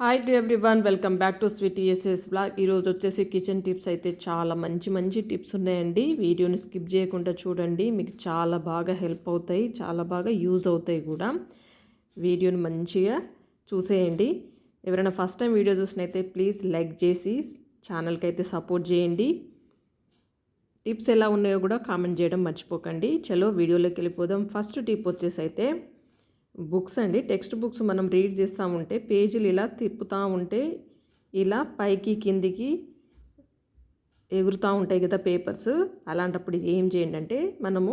Hi to everyone welcome back to sweet ESS blog ఈరోజు వచ్చేసి kitchen tips అయితే చాలా మంచి మంచి టిప్స్ ఉన్నాయండి. వీడియోని స్కిప్ చేయకుండా చూడండి. మీకు చాలా బాగా హెల్ప్ అవుతాయి. చాలా బాగా యూజ్ అవుతాయి కూడా. వీడియోని మంచిగా చూసేయండి. ఎవరైనా ఫస్ట్ టైం వీడియో చూసినైతే ప్లీజ్ లైక్ చేసి ఛానల్కి అయితే సపోర్ట్ చేయండి. టిప్స్ ఎలా ఉన్నాయో కూడా కామెంట్ చేయడం మర్చిపోకండి. చలో వీడియోలోకి వెళ్ళిపోదాం. ఫస్ట్ టిప్ వచ్చేసి అయితే బుక్స్ అండి. టెక్స్ట్ బుక్స్ మనం రీడ్ చేస్తూ ఉంటే పేజీలు ఇలా తిప్పుతూ ఉంటే ఇలా పైకి కిందికి ఎగురుతూ ఉంటాయి కదా పేపర్స్. అలాంటప్పుడు ఏం చేయండి అంటే మనము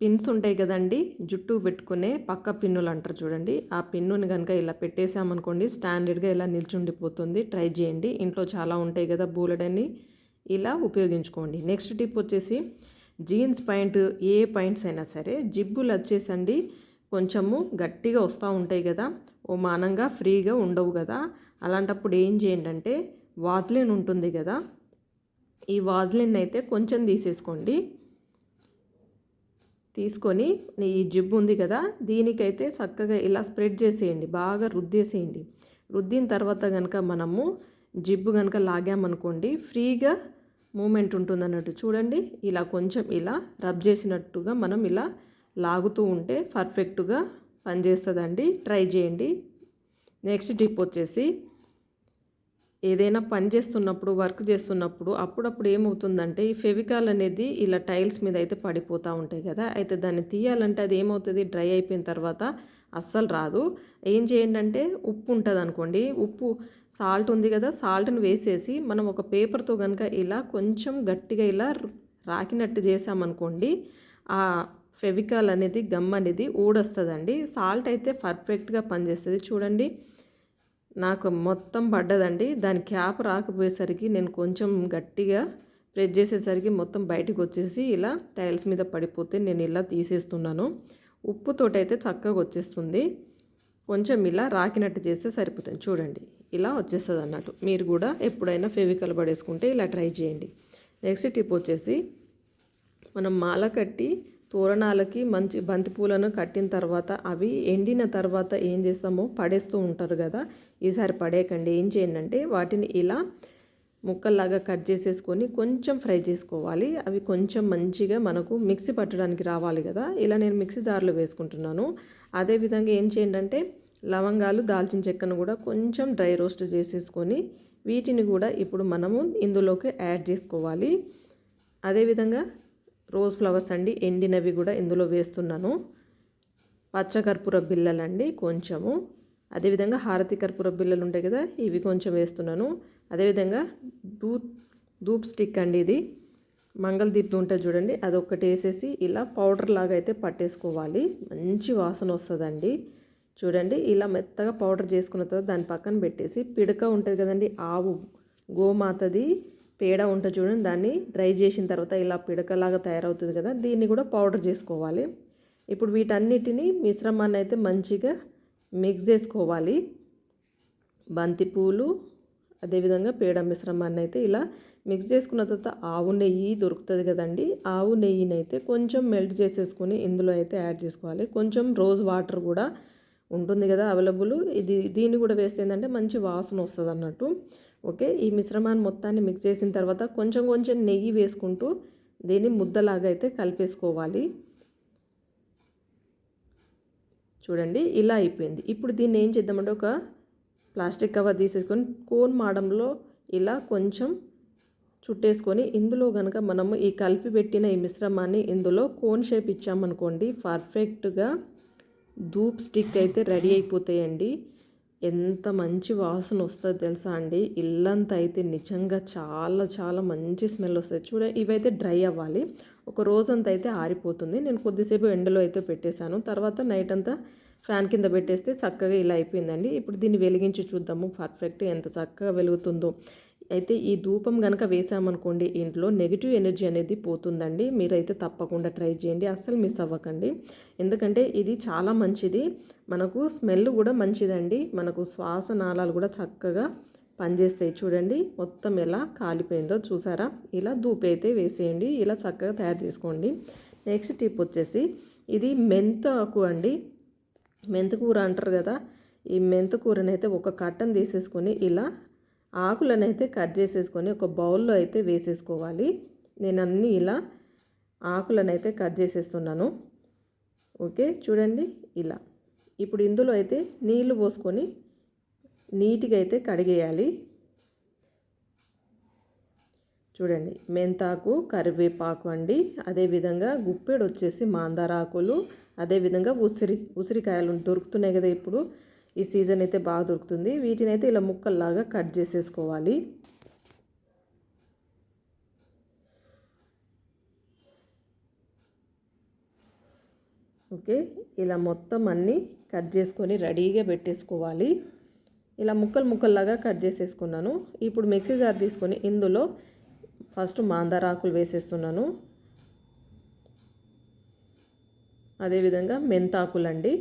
పిన్స్ ఉంటాయి కదండి జుట్టు పెట్టుకునే పక్క పిన్నులు అంటారు చూడండి. ఆ పిన్నుని కనుక ఇలా పెట్టేసామనుకోండి స్టాండర్డ్గా ఇలా నిల్చుండిపోతుంది. ట్రై చేయండి. ఇంట్లో చాలా ఉంటాయి కదా బూలడని ఇలా ఉపయోగించుకోండి. నెక్స్ట్ టిప్ వచ్చేసి జీన్స్ పాయింట్ ఏ పాయింట్స్ అయినా సరే జిబ్బులు వచ్చేసండి. కొంచెము గట్టిగా వస్తూ ఉంటాయి కదా ఓ మానంగా ఫ్రీగా ఉండవు కదా. అలాంటప్పుడు ఏం చేయండి అంటే వాజ్లిన్ ఉంటుంది కదా ఈ వాజ్లిన్ అయితే కొంచెం తీసేసుకోండి. తీసుకొని ఈ జిబ్బు ఉంది కదా దీనికైతే చక్కగా ఇలా స్ప్రెడ్ చేసేయండి బాగా రుద్దేసేయండి. రుద్దిన తర్వాత కనుక మనము జిబ్బు కనుక లాగామనుకోండి ఫ్రీగా మూమెంట్ ఉంటుంది అన్నట్టు చూడండి. ఇలా కొంచెం ఇలా రబ్ చేసినట్టుగా మనం ఇలా లాగుతూ ఉంటే పర్ఫెక్ట్గా పనిచేస్తుందండి. ట్రై చేయండి. నెక్స్ట్ టిప్ వచ్చేసి ఏదైనా పని చేస్తున్నప్పుడు వర్క్ చేస్తున్నప్పుడు అప్పుడప్పుడు ఏమవుతుందంటే ఈ ఫెవికాల్ అనేది ఇలా టైల్స్ మీద అయితే పడిపోతూ ఉంటాయి కదా. అయితే దాన్ని తీయాలంటే అది ఏమవుతుంది? డ్రై అయిపోయిన తర్వాత అస్సలు రాదు. ఏం చేయండి అంటే ఉప్పు ఉంటుంది అనుకోండి ఉప్పు సాల్ట్ ఉంది కదా సాల్ట్ని వేసేసి మనం ఒక పేపర్తో కనుక ఇలా కొంచెం గట్టిగా ఇలా రాకినట్టు చేసామనుకోండి ఆ ఫెవికాల్ అనేది గమ్ అనేది ఊడొస్తుందండి. సాల్ట్ అయితే పర్ఫెక్ట్గా పనిచేస్తుంది. చూడండి నాకు మొత్తం పడ్డదండి. దాని క్యాప్ రాకపోయేసరికి నేను కొంచెం గట్టిగా ప్రెస్ చేసేసరికి మొత్తం బయటకు వచ్చేసి ఇలా టైల్స్ మీద పడిపోతే నేను ఇలా తీసేస్తున్నాను. ఉప్పుతోటైతే చక్కగా వచ్చేస్తుంది. కొంచెం ఇలా రాకినట్టు చేస్తే సరిపోతుంది. చూడండి ఇలా వచ్చేస్తుంది అన్నట్టు మీరు కూడా ఎప్పుడైనా ఫెవికల్ పడేసుకుంటే ఇలా ట్రై చేయండి. నెక్స్ట్ టిప్ వచ్చేసి మనం మాల కట్టి తోరణాలకి మంచి బంతిపూలను కట్టిన తర్వాత అవి ఎండిన తర్వాత ఏం చేస్తామో పడేస్తూ ఉంటారు కదా. ఈసారి పడేయకండి. ఏం చేయండి అంటే వాటిని ఇలా ముక్కల్లాగా కట్ చేసేసుకొని కొంచెం ఫ్రై చేసుకోవాలి. అవి కొంచెం మంచిగా మనకు మిక్సీ పట్టడానికి రావాలి కదా. ఇలా నేను మిక్సీ జార్లో వేసుకుంటున్నాను. అదేవిధంగా ఏం చేయండి అంటే లవంగాలు దాల్చిన చెక్కను కూడా కొంచెం డ్రై రోస్ట్ చేసేసుకొని వీటిని కూడా ఇప్పుడు మనము ఇందులోకి యాడ్ చేసుకోవాలి. అదేవిధంగా రోజ్ ఫ్లవర్స్ అండి ఎండినవి కూడా ఇందులో వేస్తున్నాను. పచ్చకర్పూర బిళ్ళలండి కొంచెము. అదేవిధంగా హారతి కర్పూర బిళ్ళలు ఉంటాయి కదా ఇవి కొంచెం వేస్తున్నాను. అదేవిధంగా దూప్ ధూప్ స్టిక్ అండి ఇది. మంగళదీప్ ఉంటుంది చూడండి అది ఒకటి వేసేసి ఇలా పౌడర్ లాగా అయితే పట్టేసుకోవాలి. మంచి వాసన వస్తుందండి. చూడండి ఇలా మెత్తగా పౌడర్ చేసుకున్న తర్వాత దాని పక్కన పెట్టేసి పిడక ఉంటుంది కదండి ఆవు గోమాతది పేడ ఉంటుంది చూడండి దాన్ని డ్రై చేసిన తర్వాత ఇలా పిడకలాగా తయారవుతుంది కదా దీన్ని కూడా పౌడర్ చేసుకోవాలి. ఇప్పుడు వీటన్నిటిని మిశ్రమాన్ని అయితే మంచిగా మిక్స్ చేసుకోవాలి. బంతిపూలు అదేవిధంగా పేడ మిశ్రమాన్ని అయితే ఇలా మిక్స్ చేసుకున్న తర్వాత ఆవు నెయ్యి దొరుకుతుంది కదండి ఆవు నెయ్యిని అయితే కొంచెం మెల్ట్ చేసేసుకొని ఇందులో అయితే యాడ్ చేసుకోవాలి. కొంచెం రోజ్ వాటర్ కూడా ఉంటుంది కదా అవైలబుల్ ఇది దీన్ని కూడా వేస్తే ఏంటంటే మంచి వాసన వస్తుంది అన్నట్టు. ఓకే? ఈ మిశ్రమాన్ని మొత్తాన్ని మిక్స్ చేసిన తర్వాత కొంచెం కొంచెం నెయ్యి వేసుకుంటూ దీన్ని ముద్దలాగా అయితే కలిపేసుకోవాలి. చూడండి ఇలా అయిపోయింది. ఇప్పుడు దీన్ని ఏం చేద్దామంటే ఒక ప్లాస్టిక్ కవర్ తీసేసుకొని కోన్ మాడంలో ఇలా కొంచెం చుట్టేసుకొని ఇందులో కనుక మనము ఈ కలిపి పెట్టిన ఈ మిశ్రమాన్ని ఇందులో కోన్ షేప్ ఇచ్చామనుకోండి పర్ఫెక్ట్గా ధూప్ స్టిక్ అయితే రెడీ అయిపోతాయండి. ఎంత మంచి వాసన వస్తుంది తెలుసా అండి? ఇల్లంతా అయితే నిజంగా చాలా చాలా మంచి స్మెల్ వస్తుంది. చూడ ఇవైతే డ్రై అవ్వాలి. ఒక రోజంతా అయితే ఆరిపోతుంది. నేను కొద్దిసేపు ఎండలో అయితే పెట్టేశాను. తర్వాత నైట్ అంతా ఫ్యాన్ కింద పెట్టేస్తే చక్కగా ఇలా అయిపోయిందండి. ఇప్పుడు దీన్ని వెలిగించి చూద్దాము. పర్ఫెక్ట్ ఎంత చక్కగా వెలుగుతుందో. అయితే ఈ ధూపం కనుక వేసామనుకోండి ఇంట్లో నెగిటివ్ ఎనర్జీ అనేది పోతుందండి. మీరైతే తప్పకుండా ట్రై చేయండి. అస్సలు మిస్ అవ్వకండి. ఎందుకంటే ఇది చాలా మంచిది. మనకు స్మెల్ కూడా మంచిదండి. మనకు శ్వాస నాళాలు కూడా చక్కగా పనిచేస్తాయి చూడండి. మొత్తం ఎలా కాలిపోయిందో చూసారా? ఇలా ధూపి అయితే వేసేయండి. ఇలా చక్కగా తయారు చేసుకోండి. నెక్స్ట్ టిప్ వచ్చేసి ఇది మెంతకు అండి. మెంతకూర అంటారు కదా ఈ మెంతు అయితే ఒక కట్టను తీసేసుకొని ఇలా ఆకులనైతే కట్ చేసేసుకొని ఒక బౌల్లో అయితే వేసేసుకోవాలి. నేను అన్నీ ఇలా ఆకులనైతే కట్ చేసేస్తున్నాను. ఓకే చూడండి ఇలా. ఇప్పుడు ఇందులో అయితే నీళ్ళు పోసుకొని నీట్గా అయితే కడిగేయాలి. చూడండి మెంతాకు కరివేపాకు అండి. అదేవిధంగా గుప్పెడు వచ్చేసి మాందారాకులు అదేవిధంగా ఉసిరి ఉసిరికాయలు దొరుకుతున్నాయి కదా ఇప్పుడు. ఈ సీజన్ అయితే బాగా దొరుకుతుంది. వీటిని అయితే ఇలా ముక్కల్లాగా కట్ చేసేసుకోవాలి. ఓకే ఇలా మొత్తం అన్నీ కట్ చేసుకొని రెడీగా పెట్టేసుకోవాలి. ఇలా ముక్కలు ముక్కల్లాగా కట్ చేసేసుకున్నాను. ఇప్పుడు మిక్సీ జార్ తీసుకొని ఇందులో ఫస్ట్ మాందారాకులు వేసేస్తున్నాను. అదేవిధంగా మెంతాకులండి.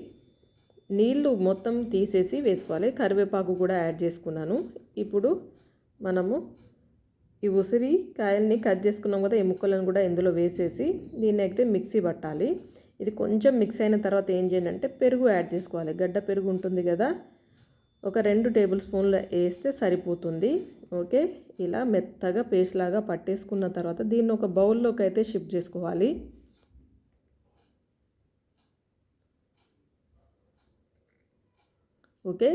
నీళ్ళు మొత్తం తీసేసి వేసుకోవాలి. కరివేపాకు కూడా యాడ్ చేసుకున్నాను. ఇప్పుడు మనము ఈ ఉసిరి కాయల్ని కట్ చేసుకున్నాం కదా ఈ ముక్కలను కూడా ఇందులో వేసేసి దీన్ని అయితే మిక్సీ పట్టాలి. ఇది కొంచెం మిక్స్ అయిన తర్వాత ఏం చేయండి అంటే పెరుగు యాడ్ చేసుకోవాలి. గడ్డ పెరుగు ఉంటుంది కదా ఒక రెండు టేబుల్ స్పూన్లు వేస్తే సరిపోతుంది. ఓకే ఇలా మెత్తగా పేస్ట్ లాగా పట్టేసుకున్న తర్వాత దీన్ని ఒక బౌల్లోకి అయితే షిఫ్ట్ చేసుకోవాలి. ఓకే?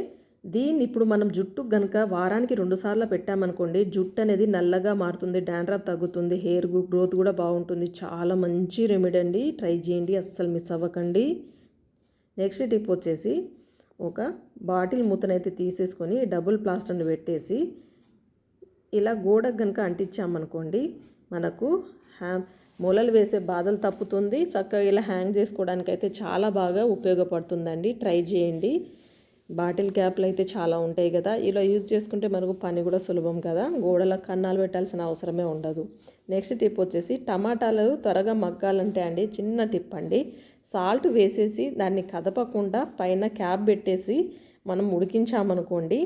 దీన్ని ఇప్పుడు మనం జుట్టు కనుక వారానికి రెండు సార్లు పెట్టామనుకోండి జుట్టు అనేది నల్లగా మారుతుంది డాండ్రఫ్ తగ్గుతుంది హెయిర్ గ్రోత్ కూడా బాగుంటుంది. చాలా మంచి రెమెడీ అండి. ట్రై చేయండి అస్సలు మిస్ అవ్వకండి. నెక్స్ట్ టిప్ వచ్చేసి ఒక బాటిల్ మూతనైతే తీసేసుకొని డబుల్ ప్లాస్టర్ని పెట్టేసి ఇలా గోడకు కనుక అంటించామనుకోండి మనకు హ్యా మొలలు వేసే బాధలు తప్పుతుంది. చక్కగా ఇలా హ్యాంగ్ చేసుకోవడానికి అయితే చాలా బాగా ఉపయోగపడుతుందండి. ట్రై చేయండి. బాటిల్ క్యాప్లు అయితే చాలా ఉంటాయి కదా. ఇలా యూజ్ చేసుకుంటే మనకు పని కూడా సులభం కదా. గోడల కన్నాలు పెట్టాల్సిన అవసరమే ఉండదు. నెక్స్ట్ టిప్ వచ్చేసి టమాటాలు త్వరగా మగ్గాలంటే అండి చిన్న టిప్ అండి. సాల్ట్ వేసేసి దాన్ని కదపకుండా పైన క్యాప్ పెట్టేసి మనం ఉడికించామనుకోండి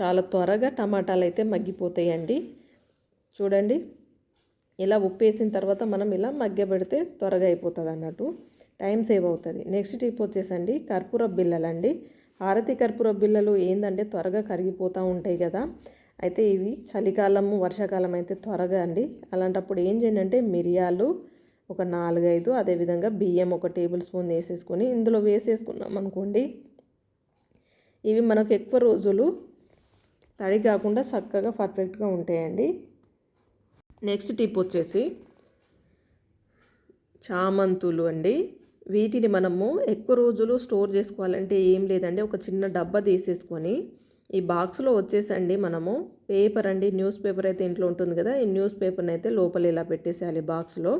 చాలా త్వరగా టమాటాలు అయితే మగ్గిపోతాయండి. చూడండి. ఇలా ఉప్పేసిన తర్వాత మనం ఇలా మగ్గబెడితే త్వరగా అయిపోతుంది అన్నట్టు టైం సేవ్ అవుతుంది. నెక్స్ట్ టిప్ వచ్చేసండి కర్పూర బిల్లలండి హారతి కర్పూర బిళ్ళలు ఏంటంటే త్వరగా కరిగిపోతూ ఉంటాయి కదా. అయితే ఇవి చలికాలము వర్షాకాలం అయితే త్వరగా అండి. అలాంటప్పుడు ఏం చేయండి అంటే మిరియాలు ఒక నాలుగైదు అదేవిధంగా బియ్యం ఒక టేబుల్ స్పూన్ వేసేసుకొని ఇందులో వేసేసుకున్నాం అనుకోండి. ఇవి మనకు ఎక్కువ రోజులు తడి కాకుండా చక్కగా పర్ఫెక్ట్గా ఉంటాయండి. నెక్స్ట్ టిప్ వచ్చేసి చామంతులు అండి. వీటిని మనము ఎక్కువ రోజులు స్టోర్ చేసుకోవాలంటే ఏం లేదండి. ఒక చిన్న డబ్బా తీసేసుకొని ఈ బాక్స్లో వచ్చేసండి మనము. పేపర్ అండి న్యూస్ పేపర్ అయితే ఇంట్లో ఉంటుంది కదా ఈ న్యూస్ పేపర్ని అయితే లోపల ఇలా పెట్టేసేయాలి బాక్స్లో.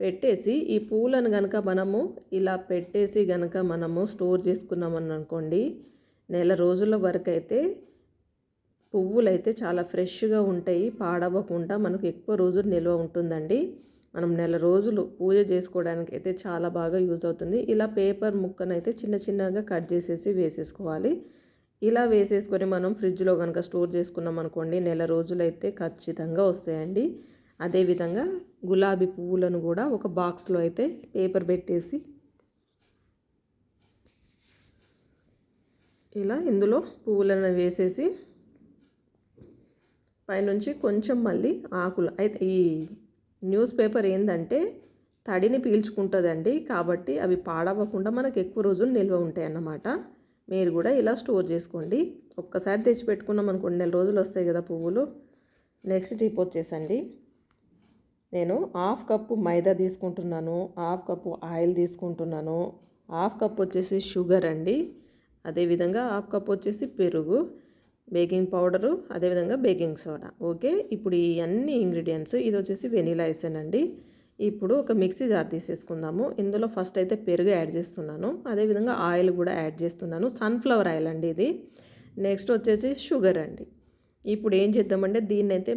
పెట్టేసి ఈ పూలను కనుక మనము ఇలా పెట్టేసి కనుక మనము స్టోర్ చేసుకున్నామని అనుకోండి నెల రోజుల వరకు అయితే పువ్వులు అయితే చాలా ఫ్రెష్గా ఉంటాయి పాడవకుండా మనకు ఎక్కువ రోజులు నిల్వ ఉంటుందండి. మనం నెల రోజులు పూజ చేసుకోవడానికి అయితే చాలా బాగా యూజ్ అవుతుంది. ఇలా పేపర్ ముక్కనైతే చిన్న చిన్నగా కట్ చేసేసి వేసేసుకోవాలి. ఇలా వేసేసుకొని మనం ఫ్రిడ్జ్లో కనుక స్టోర్ చేసుకున్నాం అనుకోండి నెల రోజులు అయితే ఖచ్చితంగా వస్తాయండి. అదేవిధంగా గులాబీ పువ్వులను కూడా ఒక బాక్స్లో అయితే పేపర్ పెట్టేసి ఇలా ఇందులో పువ్వులను వేసేసి పైనుంచి కొంచెం మళ్ళీ ఆకులు అయితే ఈ న్యూస్ పేపర్ ఏంటంటే తడిని పీల్చుకుంటుందండి. కాబట్టి అవి పాడవకుండా మనకు ఎక్కువ రోజులు నిల్వ ఉంటాయి అన్నమాట మీరు కూడా ఇలా స్టోర్ చేసుకోండి. ఒక్కసారి తెచ్చి పెట్టుకున్నాం అనుకోండి నెల రోజులు వస్తాయి కదా పువ్వులు. నెక్స్ట్ టిప్ వచ్చేసండి. నేను హాఫ్ కప్పు మైదా తీసుకుంటున్నాను హాఫ్ కప్పు ఆయిల్ తీసుకుంటున్నాను. హాఫ్ కప్ వచ్చేసి షుగర్ అండి. అదేవిధంగా హాఫ్ కప్ వచ్చేసి పెరుగు. బేకింగ్ పౌడరు అదేవిధంగా బేకింగ్ సోడా. ఓకే? ఇప్పుడు ఈ అన్ని ఇంగ్రీడియంట్స్ ఇది వచ్చేసి వెనీలా ఎసెన్ అండి. ఇప్పుడు ఒక మిక్సీ జార్ తీసేసుకుందాము. ఇందులో ఫస్ట్ అయితే పెరుగు యాడ్ చేస్తున్నాను. అదేవిధంగా ఆయిల్ కూడా యాడ్ చేస్తున్నాను. సన్ఫ్లవర్ ఆయిల్ అండి ఇది. నెక్స్ట్ వచ్చేసి షుగర్ అండి. ఇప్పుడు ఏం చేద్దామంటే దీన్ని అయితే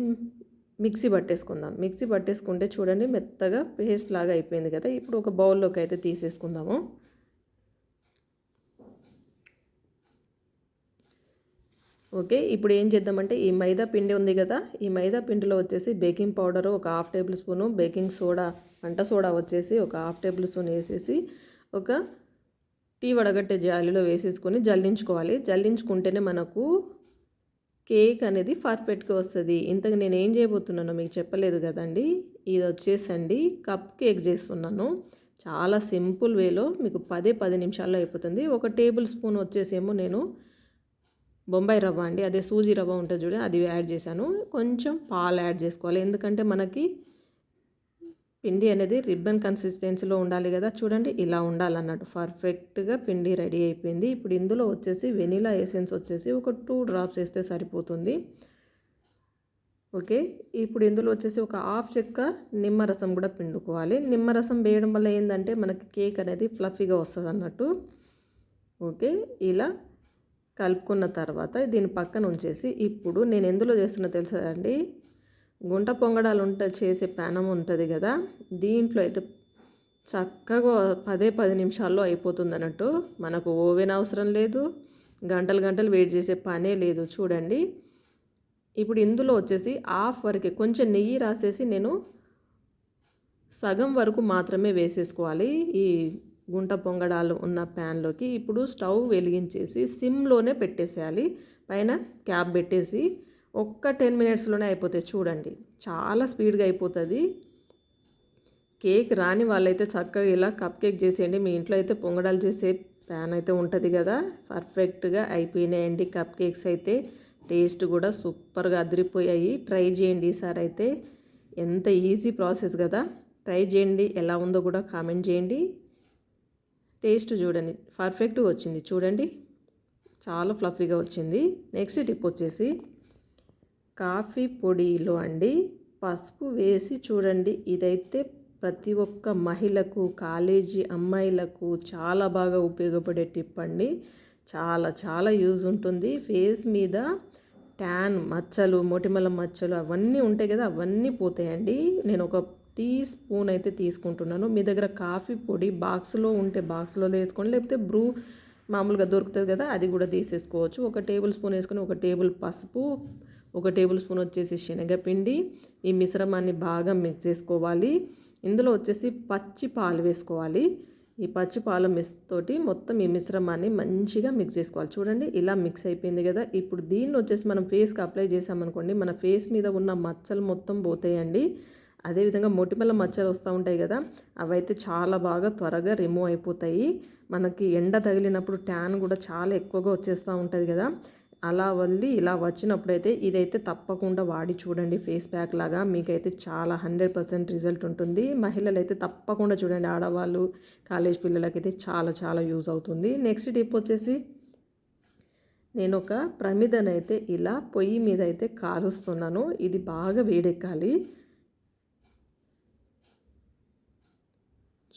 మిక్సీ పట్టేసుకుందాం. మిక్సీ పట్టేసుకుంటే చూడండి మెత్తగా పేస్ట్ లాగా అయిపోయింది కదా. ఇప్పుడు ఒక బౌల్లోకి అయితే తీసేసుకుందాము. ఓకే ఇప్పుడు ఏం చేద్దామంటే ఈ మైదా పిండి ఉంది కదా ఈ మైదా పిండిలో వచ్చేసి బేకింగ్ పౌడరు ఒక half tablespoon baking soda వంట సోడా వచ్చేసి ఒక హాఫ్ టేబుల్ స్పూన్ వేసేసి ఒక టీ వడగట్టే జాలిలో వేసేసుకొని జల్లించుకోవాలి. జల్లించుకుంటేనే మనకు కేక్ అనేది పర్ఫెక్ట్గా వస్తుంది. ఇంతకు నేను ఏం చేయబోతున్నానో మీకు చెప్పలేదు కదండి. ఇది వచ్చేసండి కప్ కేక్ చేస్తున్నాను. చాలా సింపుల్ వేలో మీకు పదే పది నిమిషాల్లో అయిపోతుంది. ఒక టేబుల్ స్పూన్ వచ్చేసేమో నేను బొంబాయి రవ్వ అండి. అదే సూజీ రవ్వ ఉంటుంది చూడండి అది యాడ్ చేశాను. కొంచెం పాలు యాడ్ చేసుకోవాలి. ఎందుకంటే మనకి పిండి అనేది రిబ్బన్ కన్సిస్టెన్సీలో ఉండాలి కదా. చూడండి ఇలా ఉండాలన్నట్టు పర్ఫెక్ట్గా పిండి రెడీ అయిపోయింది. ఇప్పుడు ఇందులో వచ్చేసి వెనీలా ఎసెన్స్ వచ్చేసి ఒక టూ డ్రాప్స్ వేస్తే సరిపోతుంది. ఓకే ఇప్పుడు ఇందులో వచ్చేసి ఒక హాఫ్ చెక్క నిమ్మరసం కూడా పిండుకోవాలి. నిమ్మరసం వేయడం వల్ల ఏంటంటే మనకి కేక్ అనేది ఫ్లఫీగా వస్తుంది అన్నట్టు ఓకే ఇలా కలుపుకున్న తర్వాత దీని పక్కన ఉంచేసి ఇప్పుడు నేను ఎందులో చేస్తున్నా తెలుసా అండి? గుంట పొంగడాలు ఉంట చేసే ప్యానం ఉంటుంది కదా? దీంట్లో అయితే చక్కగా పదే పది నిమిషాల్లో అయిపోతుంది అన్నట్టు మనకు ఓవెన్ అవసరం లేదు. గంటలు గంటలు వెయిట్ చేసే పనే లేదు. చూడండి. ఇప్పుడు ఇందులో వచ్చేసి హాఫ్ వరకే కొంచెం నెయ్యి రాసేసి నేను సగం వరకు మాత్రమే వేసేసుకోవాలి. ఈ గుంట పొంగడాలు ఉన్న ప్యాన్లోకి ఇప్పుడు స్టవ్ వెలిగించేసి సిమ్లోనే పెట్టేసేయాలి. పైన క్యాప్ పెట్టేసి ఒక్క టెన్ మినిట్స్లోనే అయిపోతాయి చూడండి. చాలా స్పీడ్గా అయిపోతుంది. కేక్ రాని వాళ్ళైతే చక్కగా ఇలా కప్ కేక్ చేసేయండి. మీ ఇంట్లో అయితే పొంగడాలు చేసే ప్యాన్ అయితే ఉంటుంది కదా. పర్ఫెక్ట్గా అయిపోయినాయండి కప్ కేక్స్ అయితే. టేస్ట్ కూడా సూపర్గా అదిరిపోయాయి. ట్రై చేయండి ఈసారి అయితే. ఎంత ఈజీ ప్రాసెస్ కదా. ట్రై చేయండి. ఎలా ఉందో కూడా కామెంట్ చేయండి. టేస్ట్ చూడండి. పర్ఫెక్ట్గా వచ్చింది. చూడండి. చాలా ఫ్లఫీగా వచ్చింది. నెక్స్ట్ టిప్ వచ్చేసి కాఫీ పొడిలో అండి పసుపు వేసి చూడండి. ఇదైతే ప్రతి ఒక్క మహిళకు కాలేజీ అమ్మాయిలకు చాలా బాగా ఉపయోగపడే టిప్ అండి. చాలా చాలా యూజ్ ఉంటుంది. ఫేస్ మీద ట్యాన్ మచ్చలు మొటిమల మచ్చలు అవన్నీ ఉంటాయి కదా అవన్నీ పోతాయండి. నేను ఒక టీ స్పూన్ అయితే తీసుకుంటున్నాను. మీ దగ్గర కాఫీ పొడి బాక్స్లో ఉంటే బాక్స్లో వేసుకోండి. లేకపోతే బ్రూ మామూలుగా దొరుకుతుంది కదా అది కూడా తీసేసుకోవచ్చు. ఒక టేబుల్ స్పూన్ వేసుకొని ఒక టేబుల్ పసుపు ఒక టేబుల్ స్పూన్ వచ్చేసి శనగపిండి. ఈ మిశ్రమాన్ని బాగా మిక్స్ చేసుకోవాలి. ఇందులో వచ్చేసి పచ్చి పాలు వేసుకోవాలి. ఈ పచ్చి పాలు మిస్ తోటి మొత్తం ఈ మిశ్రమాన్ని మంచిగా మిక్స్ చేసుకోవాలి. చూడండి ఇలా మిక్స్ అయిపోయింది కదా. ఇప్పుడు దీన్ని వచ్చేసి మనం ఫేస్కి అప్లై చేసామనుకోండి మన ఫేస్ మీద ఉన్న మచ్చలు మొత్తం పోతాయండి. అదేవిధంగా మొటిమల మచ్చలు వస్తూ ఉంటాయి కదా అవైతే చాలా బాగా త్వరగా రిమూవ్ అయిపోతాయి. మనకి ఎండ తగిలినప్పుడు ట్యాన్ కూడా చాలా ఎక్కువగా వచ్చేస్తూ ఉంటుంది కదా అలా వల్లి ఇలా వచ్చినప్పుడైతే ఇదైతే తప్పకుండా వాడి చూడండి ఫేస్ ప్యాక్ లాగా మీకైతే చాలా హండ్రెడ్ పర్సెంట్ రిజల్ట్ ఉంటుంది. మహిళలు అయితే తప్పకుండా చూడండి ఆడవాళ్ళు కాలేజ్ పిల్లలకైతే చాలా చాలా యూజ్ అవుతుంది. నెక్స్ట్ టిప్ వచ్చేసి నేను ఒక ప్రమిదనైతే ఇలా పొయ్యి మీద అయితే కాలుస్తున్నాను. ఇది బాగా వేడెక్కాలి.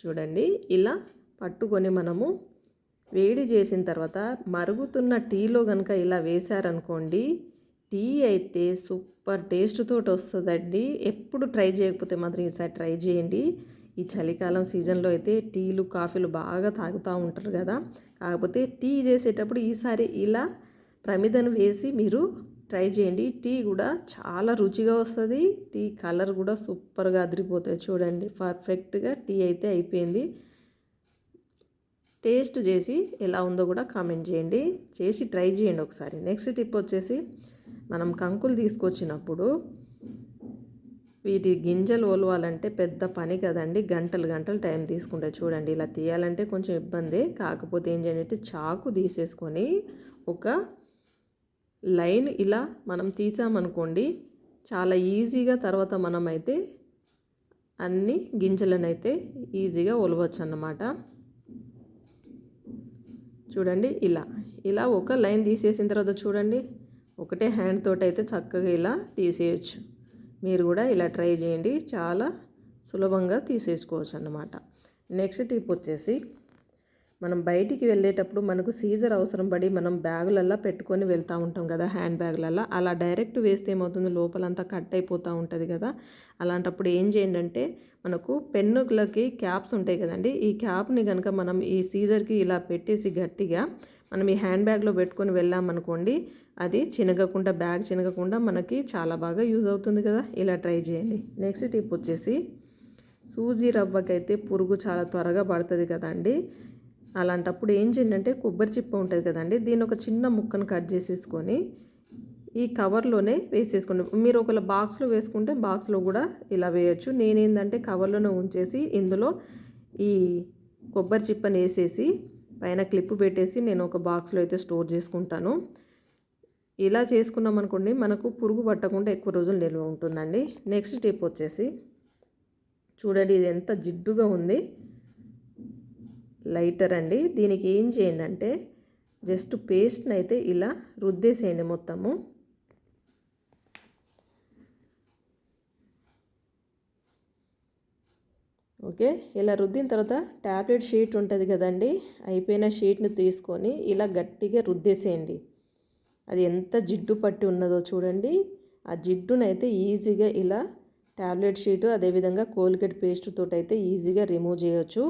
చూడండి ఇలా పట్టుకొని మనము వేడి చేసిన తర్వాత మరుగుతున్న టీలో కనుక ఇలా వేశారనుకోండి టీ అయితే సూపర్ టేస్ట్ తోటి వస్తుందండి. ఎప్పుడు ట్రై చేయకపోతే మాత్రం ఈసారి ట్రై చేయండి. ఈ చలికాలం సీజన్లో అయితే టీలు కాఫీలు బాగా తాగుతూ ఉంటారు కదా. కాకపోతే టీ చేసేటప్పుడు ఈసారి ఇలా ప్రమిదను వేసి మీరు ట్రై చేయండి. టీ కూడా చాలా రుచిగా వస్తుంది. టీ కలర్ కూడా సూపర్గా అదిరిపోతుంది చూడండి. పర్ఫెక్ట్గా టీ అయితే అయిపోయింది. టేస్ట్ చేసి ఎలా ఉందో కూడా కామెంట్ చేయండి. చేసి ట్రై చేయండి ఒకసారి. నెక్స్ట్ టిప్ వచ్చేసి మనం కంకులు తీసుకొచ్చినప్పుడు వీటి గింజలు ఒలవాలంటే పెద్ద పని కదండి. గంటలు గంటలు టైం తీసుకుంటే చూడండి. ఇలా తీయాలంటే కొంచెం ఇబ్బంది. కాకపోతే ఏం చేయండి? చాకు తీసేసుకొని ఒక లైన్ ఇలా మనం తీసామనుకోండి చాలా ఈజీగా తర్వాత మనమైతే అన్ని గింజలను అయితే ఈజీగా ఒలవచ్చు అన్నమాట చూడండి ఇలా ఇలా ఒక లైన్ తీసేసిన తర్వాత చూడండి ఒకటే హ్యాండ్ తోటి అయితే చక్కగా ఇలా తీసేయచ్చు. మీరు కూడా ఇలా ట్రై చేయండి చాలా సులభంగా తీసేసుకోవచ్చు అన్నమాట నెక్స్ట్ టిప్ వచ్చేసి మనం బయటికి వెళ్ళేటప్పుడు మనకు సీజర్ అవసరం పడి మనం బ్యాగులల్లో పెట్టుకొని వెళ్తూ ఉంటాం కదా హ్యాండ్ బ్యాగులల్లో. అలా డైరెక్ట్ వేస్తే ఏమవుతుంది? లోపలంతా కట్ అయిపోతూ ఉంటుంది కదా. అలాంటప్పుడు ఏం చేయండి అంటే మనకు పెన్నులకి క్యాప్స్ ఉంటాయి కదండి. ఈ క్యాప్ని కనుక మనం ఈ సీజర్కి ఇలా పెట్టేసి గట్టిగా మనం ఈ హ్యాండ్ బ్యాగ్లో పెట్టుకొని వెళ్ళామనుకోండి అది చినగకుండా బ్యాగ్ చినగకుండా మనకి చాలా బాగా యూజ్ అవుతుంది కదా. ఇలా ట్రై చేయండి. నెక్స్ట్ టిప్ వచ్చేసి సూజీ రవ్వకైతే పురుగు చాలా త్వరగా పడుతుంది కదండి. అలాంటప్పుడు ఏం చేయండి కొబ్బరి చిప్ప ఉంటుంది కదండి దీని ఒక చిన్న ముక్కను కట్ చేసేసుకొని ఈ కవర్లోనే వేసేసుకోండి. మీరు ఒకవేళ బాక్స్లో వేసుకుంటే బాక్స్లో కూడా ఇలా వేయచ్చు. నేనేందంటే కవర్లోనే ఉంచేసి ఇందులో ఈ కొబ్బరి చిప్పని వేసేసి పైన క్లిప్ పెట్టేసి నేను ఒక బాక్స్లో అయితే స్టోర్ చేసుకుంటాను. ఇలా చేసుకున్నాం అనుకోండి మనకు పురుగు పట్టకుండా ఎక్కువ రోజులు నిల్వ ఉంటుందండి. నెక్స్ట్ టిప్ వచ్చేసి చూడండి ఇది ఎంత జిడ్డుగా ఉంది. లైటర్ అండి. దీనికి ఏం చేయండి అంటే జస్ట్ పేస్ట్ని అయితే ఇలా రుద్దేసేయండి మొత్తము. ఓకే? ఇలా రుద్దిన తర్వాత ట్యాబ్లెట్ షీట్ ఉంటుంది కదండి అయిపోయిన షీట్ని తీసుకొని ఇలా గట్టిగా రుద్దేసేయండి. అది ఎంత జిడ్డు పట్టి ఉన్నదో చూడండి. ఆ జిడ్డునైతే ఈజీగా ఇలా ట్యాబ్లెట్ షీట్ అదేవిధంగా కోల్గేట్ పేస్ట్ అయితే ఈజీగా రిమూవ్ చేయొచ్చు.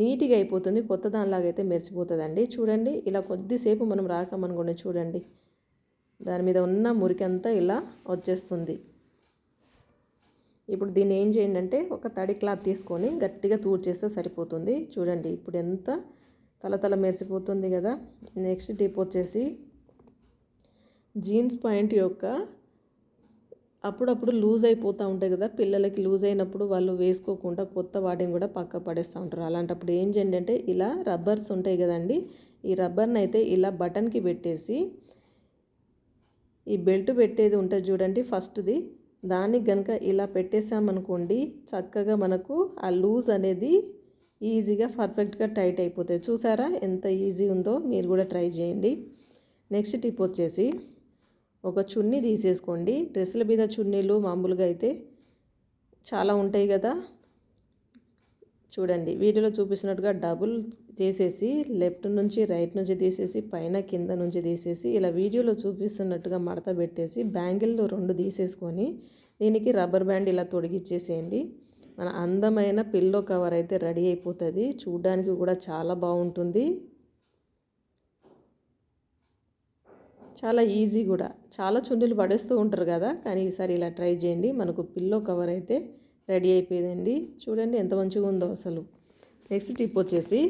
నీట్గా అయిపోతుంది. కొత్త దానిలాగా అయితే మెరిసిపోతుందండి. చూడండి ఇలా కొద్దిసేపు మనం రాకమనుకోండి చూడండి. దాని మీద ఉన్న మురికంతా ఇలా వచ్చేస్తుంది. ఇప్పుడు దీన్ని ఏం చేయండి అంటే ఒక తడి క్లాత్ తీసుకొని గట్టిగా తూర్చేస్తే సరిపోతుంది. చూడండి ఇప్పుడు ఎంత తలతల మెరిసిపోతుంది కదా. నెక్స్ట్ టిప్ వచ్చేసి జీన్స్ పాయింట్ యొక్క అప్పుడప్పుడు లూజ్ అయిపోతూ ఉంటాయి కదా పిల్లలకి లూజ్ అయినప్పుడు వాళ్ళు వేసుకోకుండా కొత్త వాటిని కూడా పక్క పడేస్తూ ఉంటారు. అలాంటప్పుడు ఏం చేయండి అంటే ఇలా రబ్బర్స్ ఉంటాయి కదండి ఈ రబ్బర్ని అయితే ఇలా బటన్కి పెట్టేసి ఈ బెల్ట్ పెట్టేది ఉంటుంది చూడండి ఫస్ట్ది దానికి కనుక ఇలా పెట్టేసామనుకోండి చక్కగా మనకు ఆ లూజ్ అనేది ఈజీగా పర్ఫెక్ట్గా టైట్ అయిపోతాయి. చూసారా ఎంత ఈజీ ఉందో మీరు కూడా ట్రై చేయండి. నెక్స్ట్ టిప్ వచ్చేసి ఒక చున్నీ తీసేసుకోండి. డ్రెస్సుల మీద చున్నీలు మామూలుగా అయితే చాలా ఉంటాయి కదా. చూడండి వీడియోలో చూపిస్తున్నట్టుగా డబుల్ చేసేసి లెఫ్ట్ నుంచి రైట్ నుంచి తీసేసి పైన కింద నుంచి తీసేసి ఇలా వీడియోలో చూపిస్తున్నట్టుగా మడత పెట్టేసి బ్యాంగిల్లో రెండు తీసేసుకొని దీనికి రబ్బర్ బ్యాండ్ ఇలా తొడిగిచ్చేసేయండి. మన అందమైన పిల్లో కవర్ అయితే రెడీ అయిపోతుంది. చూడడానికి కూడా చాలా బాగుంటుంది. చాలా ఈజీ కూడా. చాలా చున్నీలు పడేస్తూ ఉంటారు కదా. కానీ ఈసారి ఇలా ట్రై చేయండి. మనకు పిల్లో కవర్ అయితే రెడీ అయిపోయిందండి. చూడండి ఎంత మంచిగా ఉందో అసలు. నెక్స్ట్ టిప్ వచ్చేసి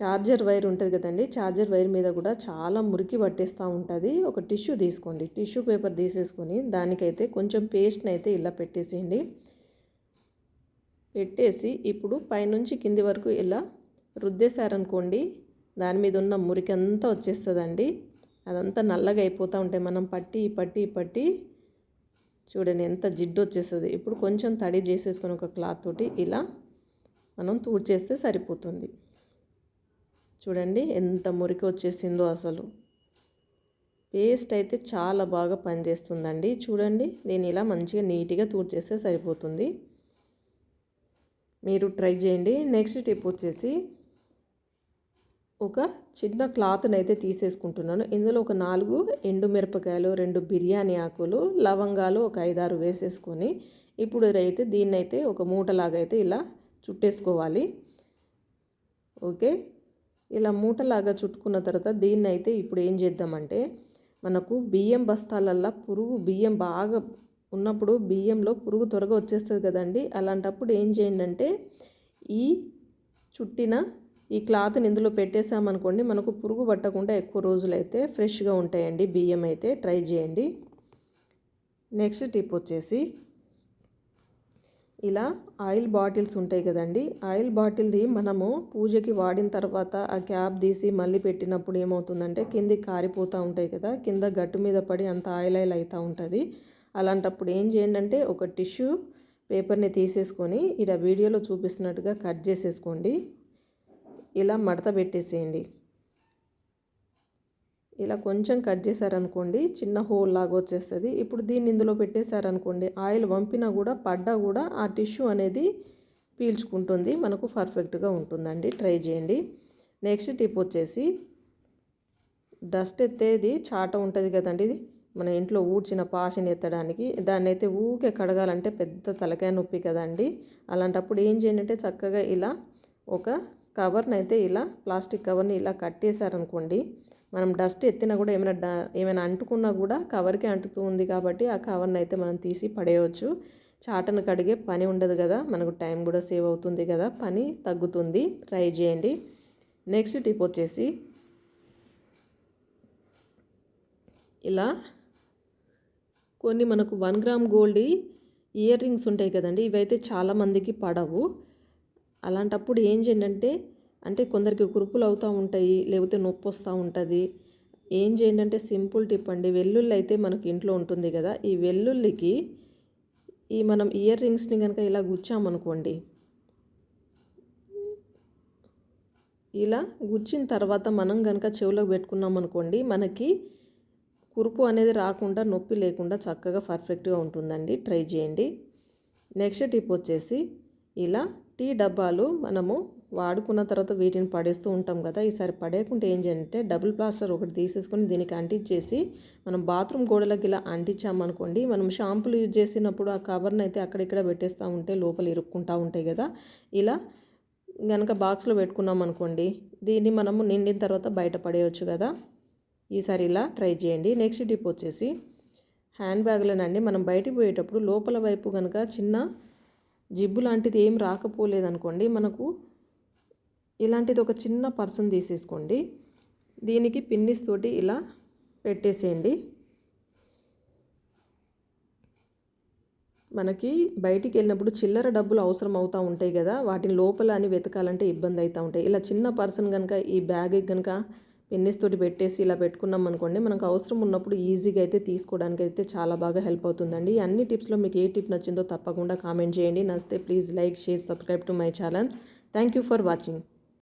చార్జర్ వైర్ ఉంటుంది కదండి. చార్జర్ వైర్ మీద కూడా చాలా మురికి పట్టేస్తూ ఉంటుంది. ఒక టిష్యూ తీసుకోండి. టిష్యూ పేపర్ తీసేసుకొని దానికైతే కొంచెం పేస్ట్ని అయితే ఇలా పెట్టేసేయండి. పెట్టేసి ఇప్పుడు పైనుంచి కింది వరకు ఇలా రుద్దేశారనుకోండి దాని మీద ఉన్న మురికి అంతా వచ్చేస్తుందండి. అదంతా నల్లగా అయిపోతూ ఉంటాయి మనం పట్టి పట్టి పట్టి చూడండి ఎంత జిడ్డు వచ్చేస్తుంది. ఇప్పుడు కొంచెం తడి చేసేసుకొని ఒక క్లాత్ తోటి ఇలా మనం తూడ్చేస్తే సరిపోతుంది. చూడండి ఎంత మురికి వచ్చేసిందో అసలు. పేస్ట్ అయితే చాలా బాగా పనిచేస్తుందండి. చూడండి నేను ఇలా మంచిగా నీట్గా తూడ్చేస్తే సరిపోతుంది. మీరు ట్రై చేయండి. నెక్స్ట్ టిప్ వచ్చేసి ఒక చిన్న క్లాత్ని అయితే తీసేసుకుంటున్నాను. ఇందులో ఒక నాలుగు ఎండు మిరపకాయలు రెండు బిర్యానీ ఆకులు లవంగాలు ఒక ఐదారు వేసేసుకొని ఇప్పుడు అయితే దీన్ని అయితే ఒక మూటలాగా అయితే ఇలా చుట్టేసుకోవాలి. ఓకే? ఇలా మూటలాగా చుట్టుకున్న తర్వాత దీన్ని అయితే ఇప్పుడు ఏం చేద్దామంటే మనకు బియ్యం బస్తాలల్లో పురుగు బియ్యం బాగా ఉన్నప్పుడు బియ్యంలో పురుగు త్వరగా వచ్చేస్తుంది కదండి. అలాంటప్పుడు ఏం చేయండి అంటే ఈ చుట్టిన ఈ క్లాత్ని ఇందులో పెట్టేసామనుకోండి మనకు పురుగు పట్టకుండా ఎక్కువ రోజులైతే ఫ్రెష్గా ఉంటాయండి. బియ్యం అయితే ట్రై చేయండి. నెక్స్ట్ టిప్ వచ్చేసి ఇలా ఆయిల్ బాటిల్స్ ఉంటాయి కదండి ఆయిల్ బాటిల్ది మనము పూజకి వాడిన తర్వాత ఆ క్యాప్ తీసి మళ్ళీ పెట్టినప్పుడు ఏమవుతుందంటే కింది కారిపోతూ ఉంటాయి కదా కింద గట్టు మీద పడి అంత ఆయిల్ ఆయిల్ అవుతూ ఉంటుంది. అలాంటప్పుడు ఏం చేయండి అంటే ఒక టిష్యూ పేపర్ని తీసేసుకొని ఇలా వీడియోలో చూపిస్తున్నట్టుగా కట్ చేసేసుకోండి. ఇలా మడత పెట్టేసేయండి. ఇలా కొంచెం కట్ చేశారనుకోండి చిన్న హోల్ లాగా వచ్చేస్తుంది. ఇప్పుడు దీన్ని ఇందులో పెట్టేశారనుకోండి ఆయిల్ వంపినా కూడా పడ్డా కూడా ఆ టిష్యూ అనేది పీల్చుకుంటుంది. మనకు పర్ఫెక్ట్గా ఉంటుందండి. ట్రై చేయండి. నెక్స్ట్ టిప్ వచ్చేసి డస్ట్ ఎత్తేది చాట ఉంటుంది కదండి. మన ఇంట్లో ఊడ్చిన పాషని ఎత్తడానికి దాన్ని అయితే ఊకే కడగాలంటే పెద్ద తలకాయ నొప్పి కదండి. అలాంటప్పుడు ఏం చేయండి అంటే చక్కగా ఇలా ఒక కవర్ని అయితే ఇలా ప్లాస్టిక్ కవర్ని ఇలా కట్టేశారనుకోండి మనం డస్ట్ ఎత్తినా కూడా ఏమైనా ఏమైనా అంటుకున్నా కూడా కవర్కి అంటుతూ ఉంది కాబట్టి ఆ కవర్ని అయితే మనం తీసి పడేయవచ్చు చాటను కడిగే పని ఉండదు కదా మనకు టైం కూడా సేవ్ అవుతుంది కదా పని తగ్గుతుంది. ట్రై చేయండి. నెక్స్ట్ టిప్ వచ్చేసి ఇలా కొన్ని మనకు one gram gold earrings ఉంటాయి కదండి ఇవైతే చాలామందికి పడవు. అలాంటప్పుడు ఏం చేయండి అంటే అంటే కొందరికి కురుపులు అవుతూ ఉంటాయి లేకపోతే నొప్పి వస్తూ ఉంటుంది. ఏం చేయండి అంటే సింపుల్ టిప్ అండి. వెల్లుల్లి అయితే మనకి ఇంట్లో ఉంటుంది కదా ఈ వెల్లుల్లికి ఈ మనం ఇయర్ రింగ్స్ని కనుక ఇలా గుచ్చామనుకోండి ఇలా గుచ్చిన తర్వాత మనం కనుక చెవులకు పెట్టుకున్నాం అనుకోండి మనకి కురుపు అనేది రాకుండా నొప్పి లేకుండా చక్కగా పర్ఫెక్ట్గా ఉంటుందండి. ట్రై చేయండి. నెక్స్ట్ టిప్ వచ్చేసి ఇలా టీ డబ్బాలు మనము వాడుకున్న తర్వాత వీటిని పడేస్తూ ఉంటాం కదా ఈసారి పడేయకుండా ఏం చేయాలంటే డబుల్ ప్లాస్టర్ ఒకటి తీసేసుకొని దీనికి అంటించేసి మనం బాత్రూమ్ గోడలకి ఇలా అంటించామనుకోండి మనం షాంపులు యూజ్ చేసినప్పుడు ఆ కవర్ని అయితే అక్కడిక్కడ పెట్టేస్తూ ఉంటే లోపల ఇరుక్కుంటూ ఉంటాయి కదా ఇలా కనుక బాక్స్లో పెట్టుకున్నాం అనుకోండి దీన్ని మనము నిండిన తర్వాత బయట పడేయచ్చు కదా ఈసారి ఇలా ట్రై చేయండి. నెక్స్ట్ టిప్ వచ్చేసి హ్యాండ్ బ్యాగ్లనండి మనం బయటికి పోయేటప్పుడు లోపల వైపు కనుక చిన్న జిబ్బు లాంటిది ఏం రాకపోలేదనుకోండి మనకు ఇలాంటిది ఒక చిన్న పర్సన్ తీసేసుకోండి. దీనికి పిన్నిస్ తోటి ఇలా పెట్టేసేయండి. మనకి బయటికి వెళ్ళినప్పుడు చిల్లర డబ్బులు అవసరం అవుతూ ఉంటాయి కదా వాటిని లోపల అని వెతకాలంటే ఇబ్బంది అవుతూ ఉంటాయి. ఇలా చిన్న పర్సన్ కనుక ఈ బ్యాగ్ కనుక పెన్నిస్ తోటి పెట్టేసి ఇలా పెట్టుకున్నాం అనుకోండి మనకు అవసరం ఉన్నప్పుడు ఈజీగా అయితే తీసుకోవడానికి అయితే చాలా బాగా హెల్ప్ అవుతుందండి. అన్ని టిప్స్లో మీకు ఏ టిప్ నచ్చిందో తప్పకుండా కామెంట్ చేయండి. నచ్చితే please like share subscribe to my channel. Thank you for watching.